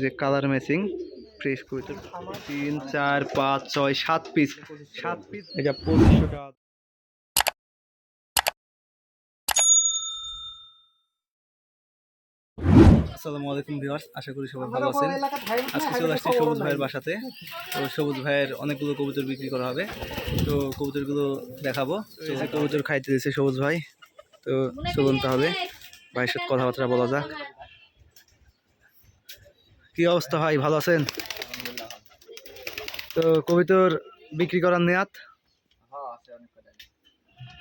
যে colour matching fresh কবিতর তিন চার পাঁচ ছয় সাত পিস সাত পিস এটা পঁচিশশো টাকা। আসসালামু আলাইকুম ভিউয়ার্স আশা করি সবাই ভালো আছেন। আজকে চলে আসছি সবুজ ভাইয়ের বাসাতে। তো সবুজ ভাইয়ের অনেকগুলো কবুতর বিক্রি করা হবে। তো কবুতরগুলো দেখাবো। যে কবুতর খাইতে দিয়েছে সবুজ ভাই তো চলুন তাহলে ভাইয়ের সাথে কথাবার্তা বলা যাক। কি অবস্থা ভাই, ভালো আছেন? তো কবিতর বিক্রি করার নেয়াত?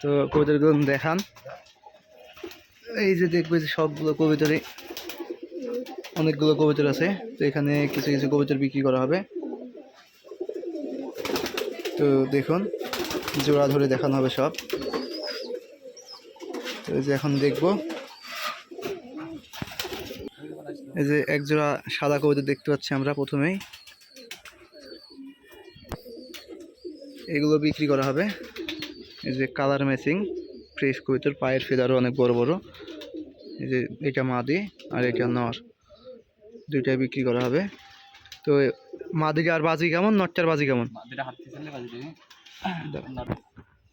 তো কবিতরগুলো দেখান। এই যে দেখবে যে সবগুলো কবিতরে অনেকগুলো কবিতর আছে। তো এখানে কিছু কিছু কবিতর বিক্রি করা হবে। তো দেখুন, জোড়া ধরে দেখানো হবে সব। তো এখন দেখব। এই যে একজোড়া সাদা কবিতা দেখতে পাচ্ছি আমরা প্রথমেই। এগুলো বিক্রি করা হবে। এই যে কালার ম্যাচিং ফ্রেশ কবিতর পায়ের ফেদারও অনেক বড় বড়। এই যে এটা মাদি আর এটা নর। দুইটাই বিক্রি করা হবে। তো মাদিকে আর বাজি কেমন নটটার বাজি কেমন?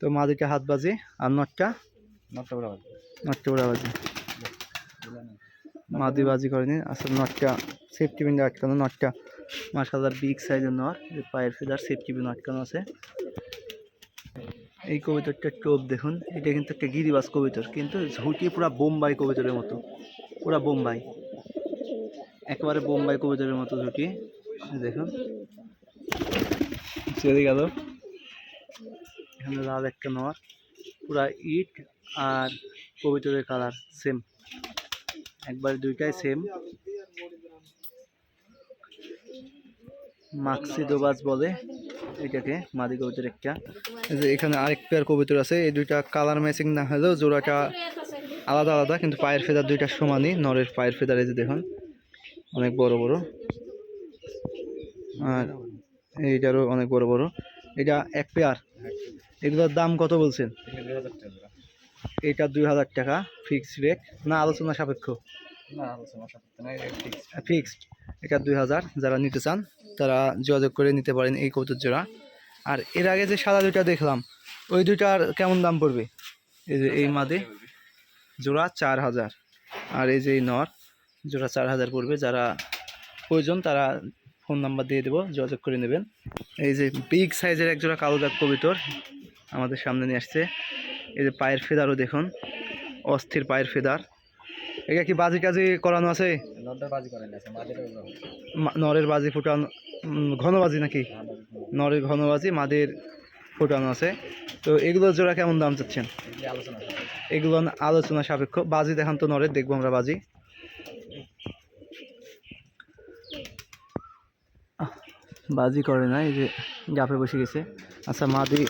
তো মাদিকে হাত বাজি আর নটটা নটটা ওরা বাজি। মাদি বাজি করেনি। আসলে নটটা সেফটি পিন আটকানো নটটা। মার্শাল্লার বিগ সাইজের নট। পায়ের ফেদার সেফটি পিন আটকানো আছে। এই কবিতরটা টোপ দেখুন। এটা কিন্তু একটা গিরিবাস কবিতর, কিন্তু ঝুঁটি পুরা বোম্বাই কবিতরের মতো। পুরা বোম্বাই। একেবারে বোম্বাই কবিতরের মতো এই দেখুন। চলে গেল। এখানে লাল একটা নর পুরা ইট আর কবিতরের কালার সেম একবার দুইটাই সেম মাক্সি দোবাজ বলে এটাকে মাদি কবিতর একটা। এই যে এখানে আরেক পেয়ার কবিতর আছে এই দুইটা কালার ম্যাচিং না হলেও জোড়াটা আলাদা আলাদা কিন্তু পায়ের ফেদার দুইটা সমানই নরের পায়ের ফেদার এই যে দেখুন অনেক বড় বড়। আর এইটারও অনেক বড় বড়। এটা এক পেয়ার এগুলোর দাম কত বলছেন? এটা দুই হাজার টাকা ফিক্সড রেট না আলোচনা সাপেক্ষ। ফিক্সড এটা দুই হাজার যারা নিতে চান তারা যোগাযোগ করে নিতে পারেন এই কৌতুক জোড়া। আর এর আগে যে সাদা দুইটা দেখলাম ওই দুইটার কেমন দাম পড়বে? এই যে এই মাদে জোড়া চার হাজার। আর এই যে এই নর জোড়া চার হাজার পড়বে। যারা প্রয়োজন তারা ফোন নাম্বার দিয়ে দেবো যোগাযোগ করে নেবেন। এই যে বিগ সাইজের এক জোড়া কালো দাগ কবিতর আমাদের সামনে নিয়ে আসছে। এই যে পায়ের ফেদারও দেখুন অস্থির পায়ের ফেদার। এটা কি বাজি কাজি করানো আছে? নরের বাজি ফুটানো ঘন বাজি নাকি? নরের ঘন বাজি মাদের ফুটানো আছে। তো এগুলো জোড়া কেমন দাম চাচ্ছেন? এগুলো আলোচনা সাপেক্ষ। বাজি দেখান তো নরের দেখব আমরা বাজি। বাজি করে না এই যে গাপে বসে গেছে। আচ্ছা মাদি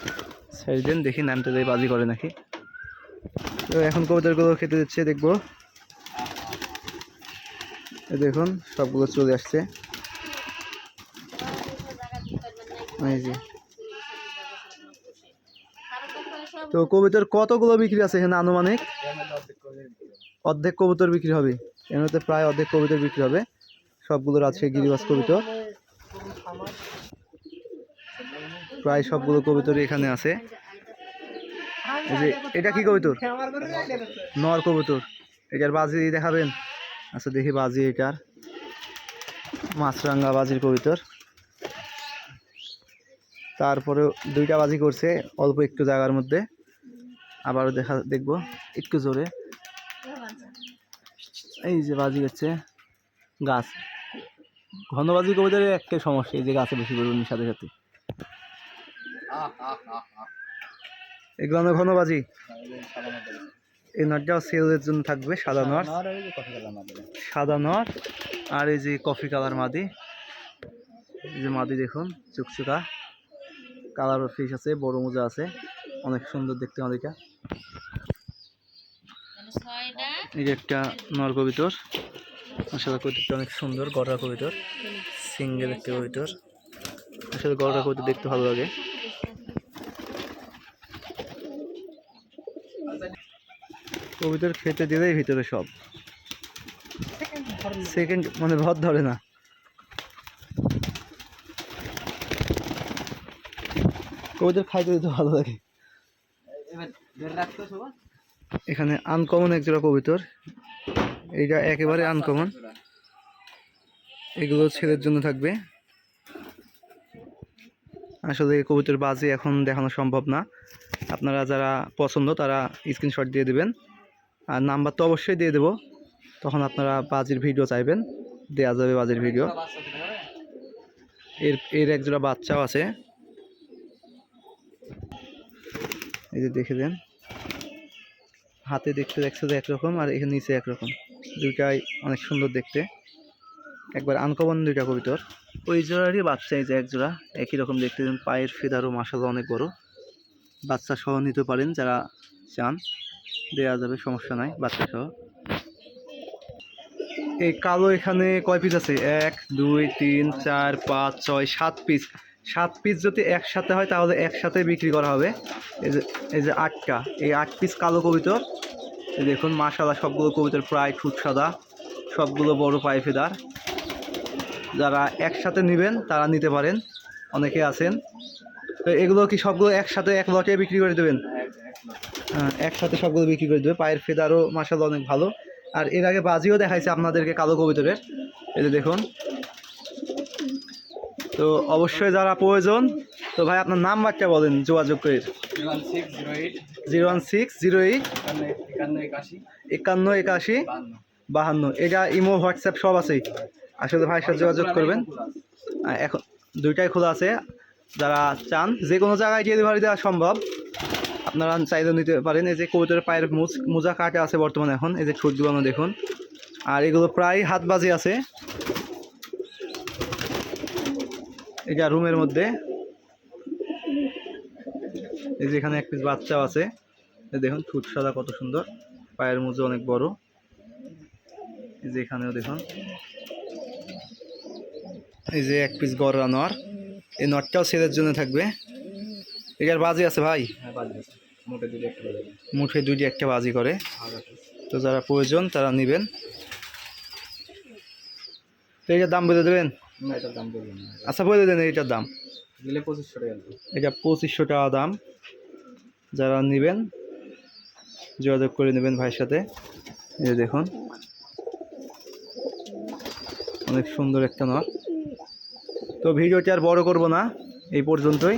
ছেড়ে দেন দেখি নামতে দেয় বাজি করে নাকি। তো এখন কবিতাগুলো খেতে দিচ্ছে, দেখব। দেখুন, সবগুলো চলে আসছে। তো কবিতার কতগুলো বিক্রি আছে এখানে আনুমানিক? অর্ধেক কবুতর বিক্রি হবে। মধ্যে প্রায় অর্ধেক কবুতর বিক্রি হবে। সবগুলো রাজশাহী গিরিবাস কবিতর। প্রায় সবগুলো কবিতর এখানে আছে। যে, এটা কি কবিতর? নর কবুতর। এটার বাজি দেখাবেন? আচ্ছা দেখি বাজি এটার। মাছরাঙ্গা বাজির কবিতর। তারপরে দুইটা বাজি করছে, অল্প একটু জায়গার মধ্যে। আবারও দেখা, দেখব, একটু জোরে। এই যে বাজি হচ্ছে গাছ। ঘনবাজি কবিতার একটা সমস্যা, এই যে গাছে বেশি বেরোনোর সাথে সাথে। এগুলো না ঘনবাজি। এই নটটাও সেলের জন্য থাকবে সাদা নট। সাদা নট আর এই যে কফি কালার মাদি। এই যে মাদি। দেখুন চুকচুকা। কালার ফিস আছে বড় মোজা আছে। অনেক সুন্দর দেখতে মাদিটা। এই যে একটা নর কবিতর। আসলে কবিতরটা অনেক সুন্দর গড়া কবিতর। সিঙ্গেল একটা কবিতর। আসলে গড়া কবিতর দেখতে ভালো লাগে। কবিতর খেতে দিলেই ভিতরে সব। সেকেন্ড মানে ভর ধরে না। কবিদের খাইতে দিতে ভালো লাগে। এখানে আনকমন একজোড়া কবিতর। এইটা একেবারে আনকমন এগুলো ছেলের জন্য থাকবে। আসলে কবিতার বাজে এখন দেখানো সম্ভব না। আপনারা যারা পছন্দ তারা স্ক্রিনশট দিয়ে দেবেন। আর নাম্বার তো অবশ্যই দিয়ে দেবো। তখন আপনারা বাজির ভিডিও চাইবেন দেওয়া যাবে বাজির ভিডিও? এর এর এক জোড়া বাচ্চাও আছে। এই যে দেখে দেন। হাতে দেখতে তো একরকম আর এখানে নিচে একরকম। দুইটাই অনেক সুন্দর দেখতে। একবার আনকমন দুইটা কবিতর। ওই জোড়ারই বাচ্চা, এই যে এক জোড়া একই রকম দেখতে। পায়ের ফেদারও মাসাল্লাহ অনেক বড়। বাচ্চা সহ নিতে পারেন যারা চান। দেওয়া যাবে, সমস্যা নাই, বাচ্চা সহ। এই কালো এখানে কয় পিস আছে? এক, দুই, তিন, চার, পাঁচ, ছয়, সাত পিস সাত পিস যদি একসাথে হয়, তাহলে একসাথে বিক্রি করা হবে। এই যে এই যে আটটা, এই আট পিস কালো কবিতর। দেখুন মাশাল্লাহ সবগুলো কবিতর প্রায় ঠুট সাদা, সবগুলো বড় পায়ে ফেদার। যারা একসাথে নেবেন, তারা নিতে পারেন, অনেকে আছেন। তো এগুলো কি সবগুলো একসাথে এক লটে বিক্রি করে দেবেন? একসাথে সবগুলো বিক্রি করে দেবে। পায়ের ফেদারও মাসাল্লাহ অনেক ভালো। আর এর আগে বাজিও দেখাইছে আপনাদেরকে কালো কবিতরের। এই যে দেখুন। তো অবশ্যই যারা প্রয়োজন, তো ভাই আপনার নাম্বারটা বলেন, যোগাযোগ করে। Zero one six zero eight. একান্ন একাশি। বাহান্ন। এটা ইমো, হোয়াটসঅ্যাপ সব আছেই। আসলে ভাইয়ের সাথে যোগাযোগ করবেন। এখন দুইটাই খোলা আছে। যারা চান, যে কোনো জায়গায় ডেলিভারি দেওয়া সম্ভব। আপনারা চাইলে নিতে পারেন। এই যে কবুতরের পায়ের মুজ কাটে আছে বর্তমানে এখন। এই যে ঠোঁট দুলানো দেখুন। আর এগুলো প্রায় হাত বাজি আছে। এটা রুমের মধ্যে। এই যে এখানে এক পিস বাচ্চাও আছে। দেখুন, ঠোঁট সাদা কত সুন্দর। পায়ের মুজো অনেক বড়। এই যে এখানেও দেখুন। এই যে এক পিস গড়া নর। এই নটটাও ছেলের জন্য থাকবে। এটার বাজি আছে ভাই? হ্যাঁ বাজে বাজে মুঠে দুইটি একটা বাজি করে। তো যারা প্রয়োজন তারা নেবেন। তো এটার দাম বলে দেবেন? দাম আচ্ছা বলে দেন এটার দাম। এটা পঁচিশশো টাকা দাম। যারা নেবেন যোগাযোগ করে নেবেন ভাইয়ের সাথে। এই যে দেখুন। অনেক সুন্দর একটা নট তো ভিডিওটি আর বড় করব না এই পর্যন্তই।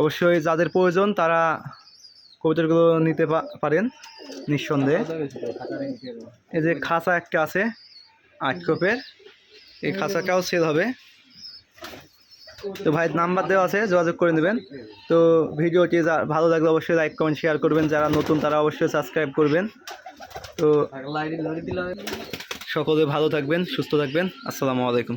অবশ্যই যাদের প্রয়োজন তারা কবিতাগুলো নিতে পারেন, নিঃসন্দেহে। এই যে খাঁচা একটা আছে, আট কোপের। এই খাঁচাটাও সেল হবে। তো ভাই নাম্বার দেওয়া আছে, যোগাযোগ করে নেবেন। তো ভিডিওটি ভালো লাগলে অবশ্যই লাইক কমেন্ট শেয়ার করবেন। যারা নতুন, তারা অবশ্যই সাবস্ক্রাইব করবেন। তো সকলে ভালো থাকবেন, সুস্থ থাকবেন। আসসালামু আলাইকুম।